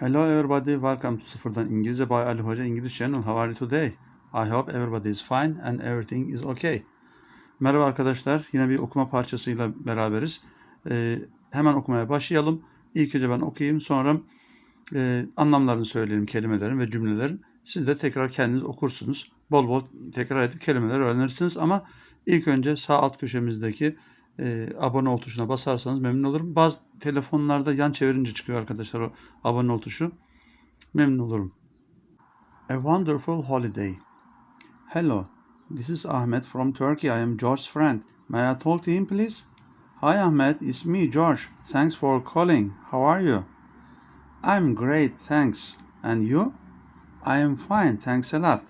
Hello everybody, welcome to Sıfırdan İngilizce by Ali Hoca English Channel. How are you today? I hope everybody is fine and everything is okay. Merhaba arkadaşlar, yine bir okuma parçasıyla beraberiz. Ee, hemen okumaya başlayalım. İlk önce ben okuyayım, sonra e, anlamlarını söyleyelim kelimelerin ve cümlelerin. Siz de tekrar kendiniz okursunuz. Bol bol tekrar edip kelimeleri öğrenirsiniz ama ilk önce sağ alt köşemizdeki e, abone ol tuşuna basarsanız memnun olurum. Bazı telefonlarda yan çevirince çıkıyor arkadaşlar o abone ol tuşu. Memnun olurum. A wonderful holiday. Hello, this is Ahmed from Turkey. I am George's friend. May I talk to him please? Hi Ahmed, it's me George. Thanks for calling. How are you? I'm great, thanks. And you? I am fine, thanks a lot.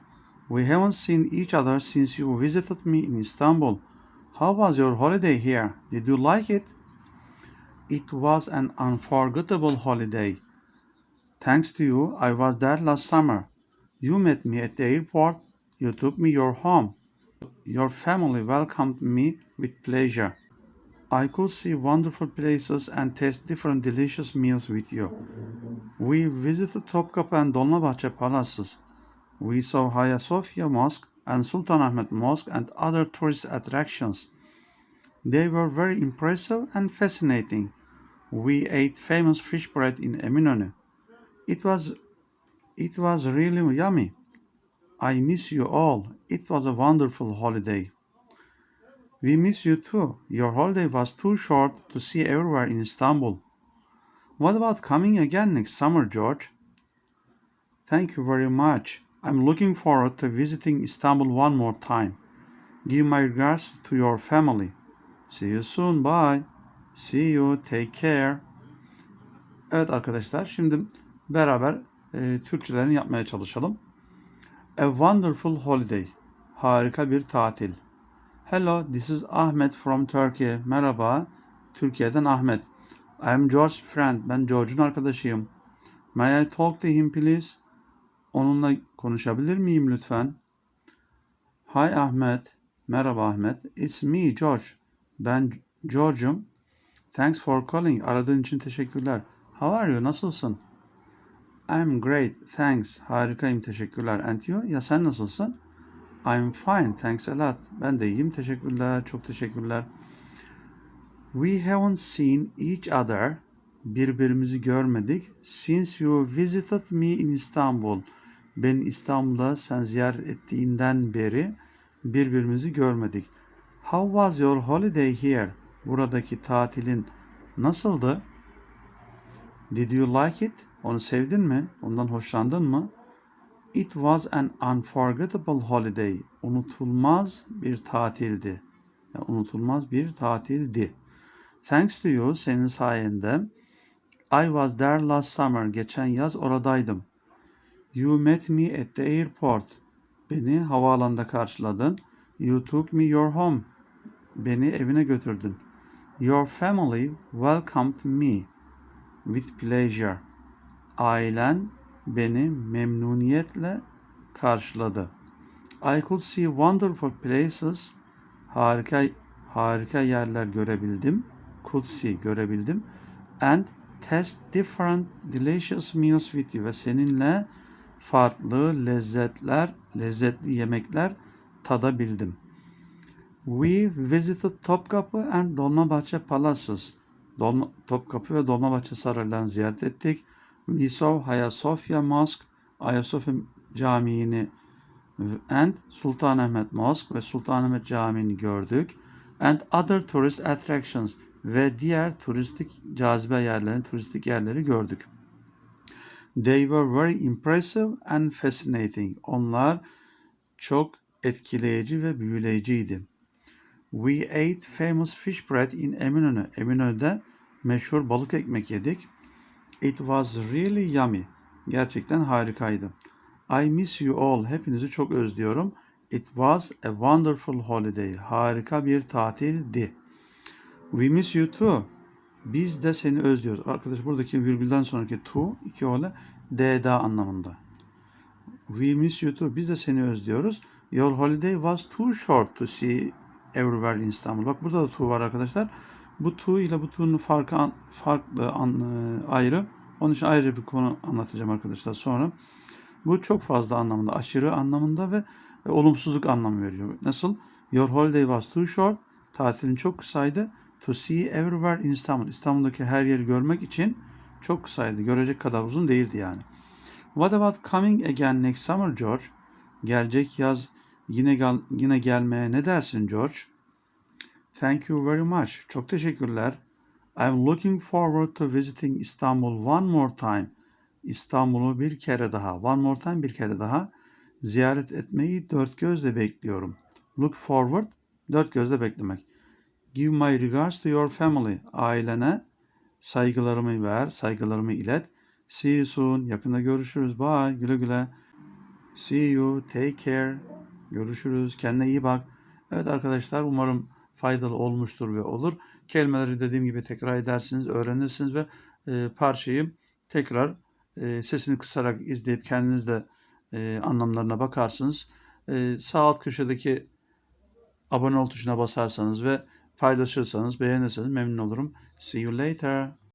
We haven't seen each other since you visited me in Istanbul. How was your holiday here? Did you like it? It was an unforgettable holiday. Thanks to you, I was there last summer. You met me at the airport. You took me your home. Your family welcomed me with pleasure. I could see wonderful places and taste different delicious meals with you. We visited Topkapı and Dolmabahçe palaces. We saw Hagia Sophia Mosque and Sultanahmet Mosque and other tourist attractions. They were very impressive and fascinating. We ate famous fish bread in Eminönü. It was it was really yummy. I miss you all. It was a wonderful holiday. We miss you too. Your holiday was too short to see everywhere in Istanbul. What about coming again next summer, George? Thank you very much. I'm looking forward to visiting Istanbul one more time. Give my regards to your family. See you soon. Bye. See you. Take care. Evet arkadaşlar şimdi beraber e, Türkçelerini yapmaya çalışalım. A wonderful holiday. Harika bir tatil. Hello, this is Ahmet from Turkey. Merhaba, Türkiye'den Ahmet. I am George's friend. Ben George'un arkadaşıyım. May I talk to him please? Onunla konuşabilir miyim lütfen? Hi Ahmet. Merhaba Ahmet. It's me George. Ben George'um. Thanks for calling. Aradığın için teşekkürler. How are you? Nasılsın? I'm great. Thanks. Harikayım. Teşekkürler. And you? Ya sen nasılsın? I'm fine. Thanks a lot. Ben de iyiyim. Teşekkürler. Çok teşekkürler. We haven't seen each other. Birbirimizi görmedik. Since you visited me in Istanbul. Beni İstanbul'da sen ziyaret ettiğinden beri birbirimizi görmedik. How was your holiday here? Buradaki tatilin nasıldı? Did you like it? Onu sevdin mi? Ondan hoşlandın mı? It was an unforgettable holiday. Unutulmaz bir tatildi. Yani unutulmaz bir tatildi. Thanks to you, senin sayende. I was there last summer. Geçen yaz oradaydım. You met me at the airport. Beni havaalanında karşıladın. You took me your home. Beni evine götürdün. Your family welcomed me with pleasure. Ailen beni memnuniyetle karşıladı. I could see wonderful places. Harika harika yerler görebildim. Could see görebildim. And taste different delicious meals with you. Ve seninle farklı lezzetler, lezzetli yemekler tadabildim. We visited Topkapı and Dolmabahçe Palaces. Dolma, Topkapı ve Dolmabahçe saraylarını ziyaret ettik. We saw Sophia Mosque, Sophia Camii'ni and Sultanahmet Mosque ve Sultanahmet Camii'ni gördük. And other tourist attractions ve diğer turistik cazibe yerlerini, turistik yerleri gördük. They were very impressive and fascinating. Onlar çok etkileyici ve büyüleyiciydi. We ate famous fish bread in Eminönü. Eminönü'de meşhur balık ekmek yedik. It was really yummy. Gerçekten harikaydı. I miss you all. Hepinizi çok özlüyorum. It was a wonderful holiday. Harika bir tatildi. We miss you too. Biz de seni özlüyoruz. Arkadaş buradaki virgülden sonraki to iki ole DDA anlamında. We miss you too. Biz de seni özlüyoruz. Your holiday was too short to see everywhere in Istanbul. Bak burada da to var arkadaşlar. Bu to ile bu to'nun farkı an- farklı an, e, ayrı. Onun için ayrıca bir konu anlatacağım arkadaşlar sonra. Bu çok fazla anlamında, aşırı anlamında ve e, olumsuzluk anlamı veriyor. Nasıl? Your holiday was too short. Tatilin çok kısaydı. To see everywhere in İstanbul. İstanbul'daki her yeri görmek için çok kısaydı. Görecek kadar uzun değildi yani. What about coming again next summer George? Gelecek yaz yine gel, yine gelmeye ne dersin George? Thank you very much. Çok teşekkürler. I'm looking forward to visiting Istanbul one more time. İstanbul'u bir kere daha, one more time bir kere daha ziyaret etmeyi dört gözle bekliyorum. Look forward, dört gözle beklemek. Give my regards to your family. Ailene saygılarımı ver, saygılarımı ilet. See you soon. Yakında görüşürüz. Bye. Güle güle. See you. Take care. Görüşürüz. Kendine iyi bak. Evet arkadaşlar umarım faydalı olmuştur ve olur. Kelimeleri dediğim gibi tekrar edersiniz, öğrenirsiniz ve e, parçayı tekrar e, sesini kısarak izleyip kendiniz de e, anlamlarına bakarsınız. E, sağ alt köşedeki abone ol tuşuna basarsanız ve paylaşırsanız, beğenirseniz memnun olurum. See you later.